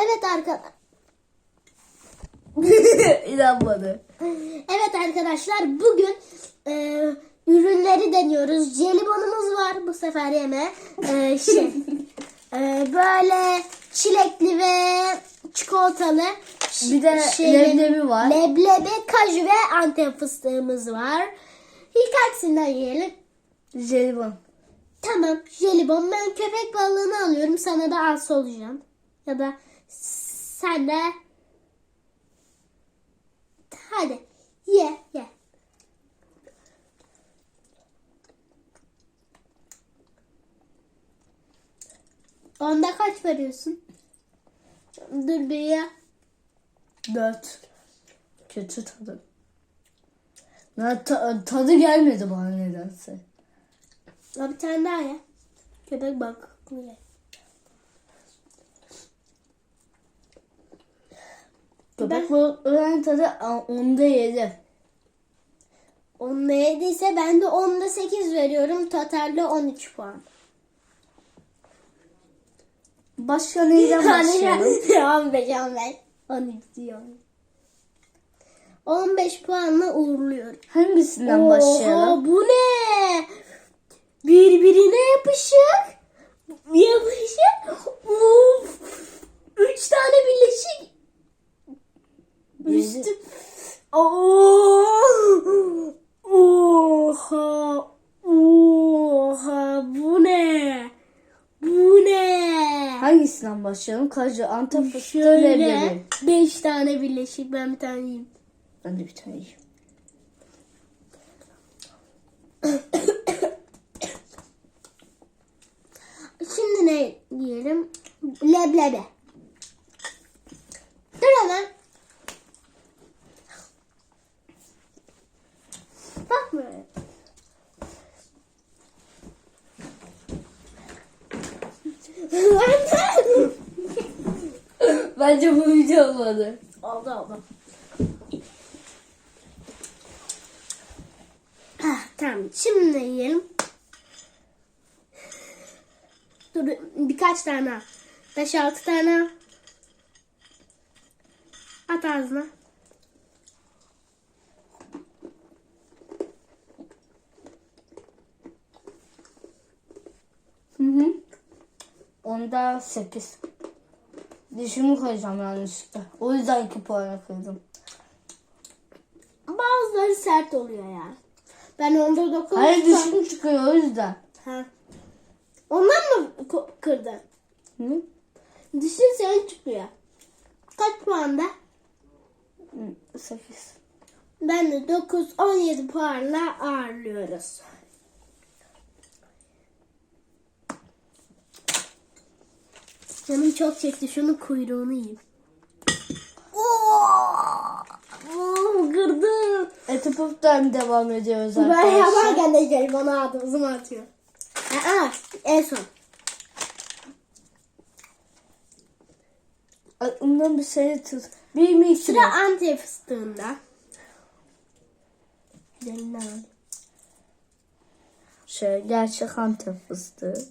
Evet arkadaşlar. İnanmadı. Evet arkadaşlar bugün e, ürünleri deniyoruz. Jelibonumuz var bu sefer yeme. E, şey, e, böyle çilekli ve çikolatalı. Bir de şeyin- leblebi var. Leblebi, kaju ve antep fıstığımız var. İlk hangisinden yiyelim? Jelibon. Tamam jelibon ben köpek balığını alıyorum sana da az olacağım. Ya da de hadi ye ye. Onda kaç veriyorsun? Dur bir ya. Dört. Kötü tadı. Ya, ta- tadı gelmedi bana nedense. Ya bir tane daha ye. Köpek balıklı ye. Köpek balıklarının tadı onda yedi. Onda yediyse ben de onda 8 veriyorum. Totalde 13 puan. Başka neyden başlayalım? 15 15. 13 diyorum. 15 puanla uğurluyorum. Hangisinden Oha, başlayalım? bu ne? Birbirine yapışık. Yapışık. Uf. Üç tane birleşik. Üstü. Oo. Oha. Oha. Bu ne? Bu ne? Hangisinden başlayalım? Kaju, antep fıstığı, Şöyle leblebi. beş tane birleşik. Ben bir tane yiyeyim. Ben de bir tane yiyeyim. Şimdi ne yiyelim? Leblebi. Dur hemen. Bak böyle. Bence bu video olmadı. oldu oldu. Ah, tamam şimdi yiyelim? Dur birkaç tane. al. Beş altı tane. al. At ağzına. Hı. Onda 8. Dişimi koyacağım yanlışlıkla. O yüzden 2 puana kırdım. Bazıları sert oluyor yani. Ben onda dokuz. Hayır dişim çıkıyor o yüzden. Ha. Ondan mı kırdın? Hı? Dişin senin çıkıyor. Kaç puanda? 8. Ben de 9, 17 puanla ağırlıyoruz. Canım çok çekti. Şunun kuyruğunu yiyeyim. Oo! Kırdım. Eti puftan devam ediyoruz Ben arkadaşlar. yaparken de jelibonu ağzıma atıyor. Aa, en son. Aklımdan bir şey tut. Bir mi iki mi? Sıra antep fıstığında. Al. Şöyle gerçek antep fıstığı.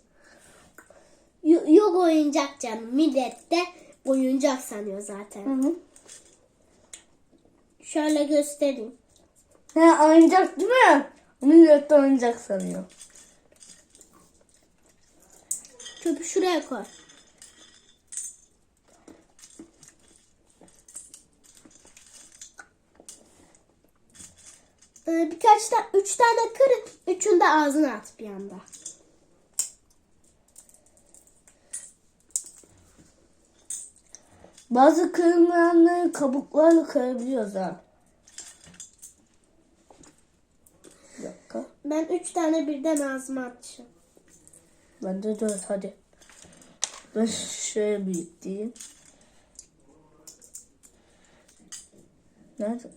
Yo- Yok oyuncak canım. Millet de oyuncak sanıyor zaten. Hı hı. Şöyle göstereyim. He oyuncak değil mi? Millet de oyuncak sanıyor. Çöpü şuraya koy. Ee, birkaç tane, üç tane kır, üçünü de ağzına at bir anda. Bazı kırılmayanları kabuklarla kırabiliyoruz ha. Bir dakika. Ben üç tane birden ağzıma atacağım. Ben de dört hadi. Ben şöyle büyüteyim. Nerede?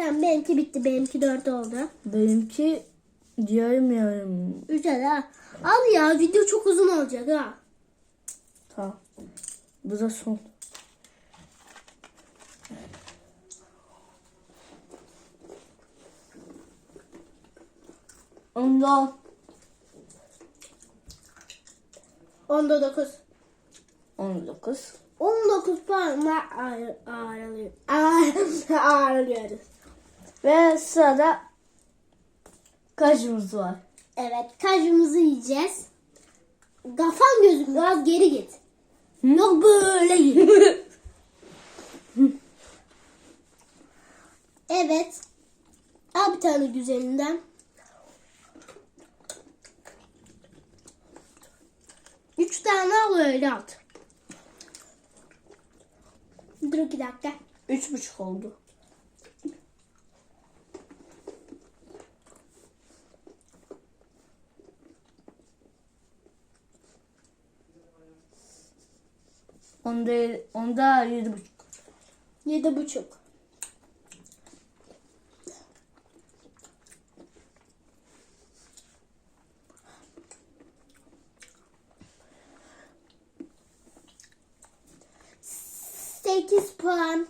Tamam benimki bitti. Benimki dört oldu. Benimki. Üç hadi ha. Al ya video çok uzun olacak ha. Tamam. Bu da son. Onda 10'da 9. 19. 19 puanla ağır, ağırlıyor. Ağır, ağırlıyoruz. Ve sırada kaşımız var. Evet kajımızı yiyeceğiz. Kafan gözüm biraz geri git. Yok böyle git. evet. Al bir tane güzelinden. Üç tane al öyle at. Dur iki dakika. Üç buçuk oldu. Onda, onda yedi buçuk. Yedi buçuk. Sekiz puan.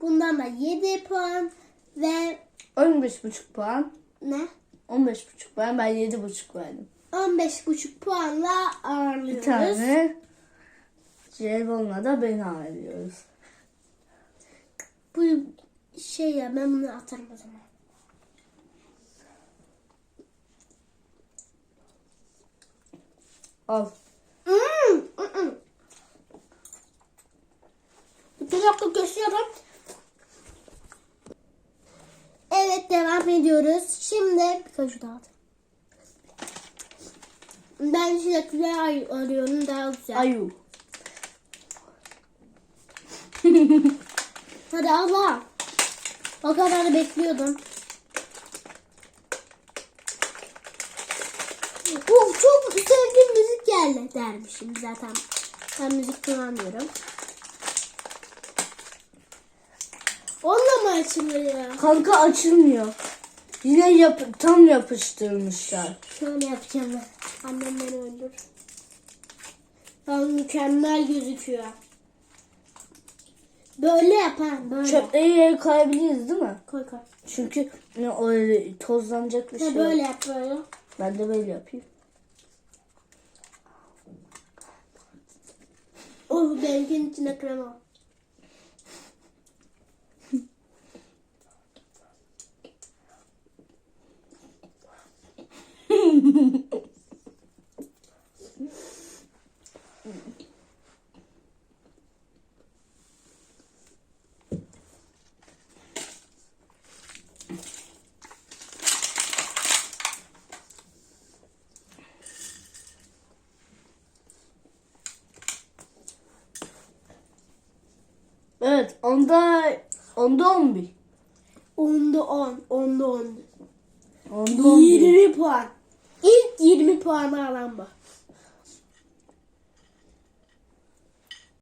Bundan da yedi puan. Ve On beş buçuk puan. ne? On beş buçuk puan. Ben yedi buçuk verdim. On beş buçuk puanla ağırlıyoruz. Bir tane jelibonla da beni ağırlıyoruz. Bu şey ya ben bunu atarım o zaman. Al. Hmm, mm, mm. Bir dakika gösteriyorum. Evet devam ediyoruz. Şimdi birkaç daha at. Ben çilekli ay arıyorum daha güzel. Ayu. Hadi Allah. O kadar bekliyordum. Of çok sevdiğim müzik geldi dermişim zaten. Ben müzik kullanmıyorum. Onunla mı açılıyor? Kanka açılmıyor. Yine yap tam yapıştırmışlar. Şöyle yapacağım ben. Annem beni öldür. Ya mükemmel gözüküyor. Böyle yap ha böyle. Çöpleri yere koyabiliriz değil mi? Koy koy. Çünkü ne öyle tozlanacak bir şey. böyle yok. yap böyle. Ben de böyle yapayım. Oh benimkinin içinde krema Evet onda onda 11. Onda 10. Onda 10. Onda 11. 20 puan. İlk 20 puanı alan bu.